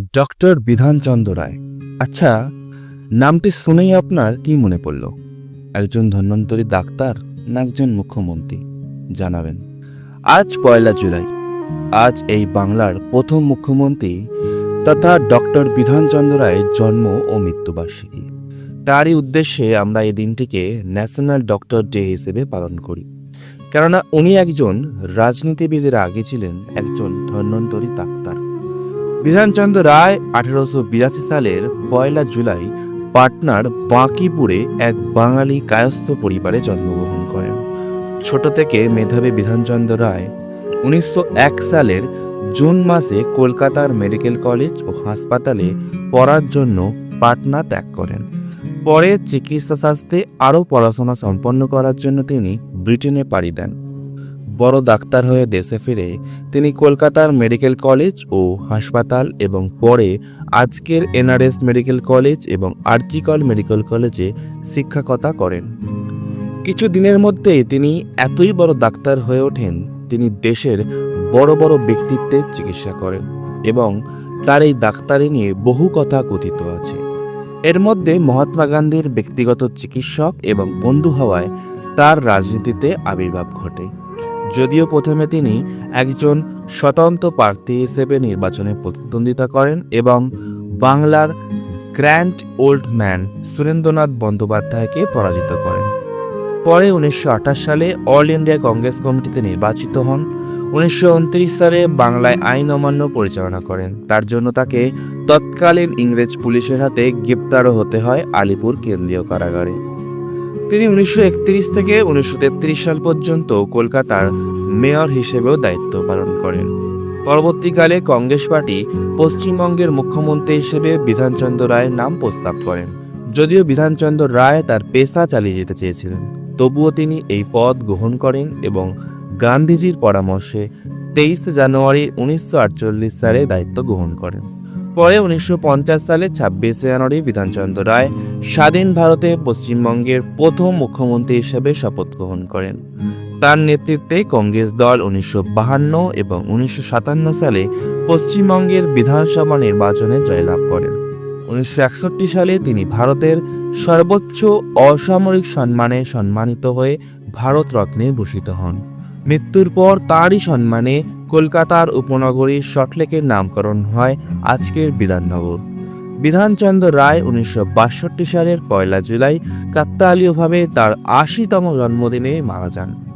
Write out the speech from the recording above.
Doctor Bidhanchandra রায়। আচ্ছা নামটি শুনেই আপনার কি মনে পড়ল? একজন ধন্বন্তরী ডাক্তার না একজন মুখ্যমন্ত্রী? জানাবেন। আজ পয়লা জুলাই। আজ এই বাংলার প্রথম মুখ্যমন্ত্রী তথা ডক্টর বিধানচন্দ্র রায়ের জন্ম ও মৃত্যুবার্ষিকী। তারই উদ্দেশ্যে আমরা এই দিনটিকে ন্যাশনাল ডক্টর ডে হিসেবে পালন করি। কেননা উনি একজন রাজনীতিবিদের আগে ছিলেন একজন ধন্বন্তরী ডাক্তার। বিধানচন্দ্র রায় আঠেরোশো বিরাশি সালের পয়লা জুলাই পাটনার বাঁকিপুরে এক বাঙালি কায়স্থ পরিবারে জন্মগ্রহণ করেন। ছোট থেকে মেধাবী বিধানচন্দ্র রায় উনিশশো এক সালের জুন মাসে কলকাতার মেডিকেল কলেজ ও হাসপাতালে পড়ার জন্য পাটনা ত্যাগ করেন। পরে চিকিৎসা শাস্ত্রে আরও পড়াশোনা সম্পন্ন করার জন্য তিনি ব্রিটেনে পাড়ি দেন। বড় ডাক্তার হয়ে দেশে ফিরে তিনি কলকাতার মেডিকেল কলেজ ও হাসপাতাল এবং পরে আজকের এনআরএস মেডিকেল কলেজ এবং আর্জিকল মেডিকেল কলেজে শিক্ষকতা করেন। কিছু দিনের মধ্যেই তিনি এতই বড় ডাক্তার হয়ে ওঠেন, তিনি দেশের বড় বড় ব্যক্তিত্বের চিকিৎসা করেন এবং তার এই ডাক্তারি নিয়ে বহু কথা কথিত আছে। এর মধ্যে মহাত্মা গান্ধীর ব্যক্তিগত চিকিৎসক এবং বন্ধু হওয়ায় তার রাজনীতিতে আবির্ভাব ঘটে। যদিও প্রথমে তিনি একজন স্বতন্ত্র প্রার্থী হিসেবে নির্বাচনে প্রতিদ্বন্দ্বিতা করেন এবং বাংলার গ্র্যান্ড ওল্ড ম্যান সুরেন্দ্রনাথ বন্দ্যোপাধ্যায়কে পরাজিত করেন। পরে উনিশশো আঠাশ সালে অল ইন্ডিয়া কংগ্রেস কমিটিতে নির্বাচিত হন। উনিশশো উনত্রিশ সালে বাংলায় আইন অমান্য পরিচালনা করেন। তার জন্য তাকে তৎকালীন ইংরেজ পুলিশের হাতে গ্রেপ্তারও হতে হয় আলিপুর কেন্দ্রীয় কারাগারে। তিনি উনিশশো একত্রিশ থেকে উনিশশো তেত্রিশ সাল পর্যন্ত কলকাতার মেয়র হিসেবেও দায়িত্ব পালন করেন। পরবর্তীকালে কংগ্রেস পার্টি পশ্চিমবঙ্গের মুখ্যমন্ত্রী হিসেবে বিধানচন্দ্র রায়ের নাম প্রস্তাব করেন। যদিও বিধানচন্দ্র রায় তার পেশা চালিয়ে যেতে চেয়েছিলেন, তবুও তিনি এই পদ গ্রহণ করেন এবং গান্ধীজির পরামর্শে তেইশে জানুয়ারি উনিশশো আটচল্লিশ সালে দায়িত্ব গ্রহণ করেন। পরে উনিশশো পঞ্চাশ সালে ছাব্বিশে জানুয়ারি বিধানচন্দ্র রায় স্বাধীন ভারতে পশ্চিমবঙ্গের প্রথম মুখ্যমন্ত্রী হিসেবে শপথ গ্রহণ করেন। তার নেতৃত্বে কংগ্রেস দল উনিশশো এবং উনিশশো সাতান্ন সালে পশ্চিমবঙ্গের বিধানসভা নির্বাচনে জয়লাভ করেন। উনিশশো একষট্টি সালে তিনি ভারতের সর্বোচ্চ অসামরিক সম্মানে সম্মানিত হয়ে ভারত রত্নে ভূষিত হন। মৃত্যুর পর তারই সম্মানে কলকাতার উপনগরী শটলেকের নামকরণ হয় আজকের বিধাননগর। বিধানচন্দ্র রায় উনিশশো বাষট্টি সালের পয়লা জুলাই কাকতালীয়ভাবে তার আশিতম জন্মদিনে মারা যান।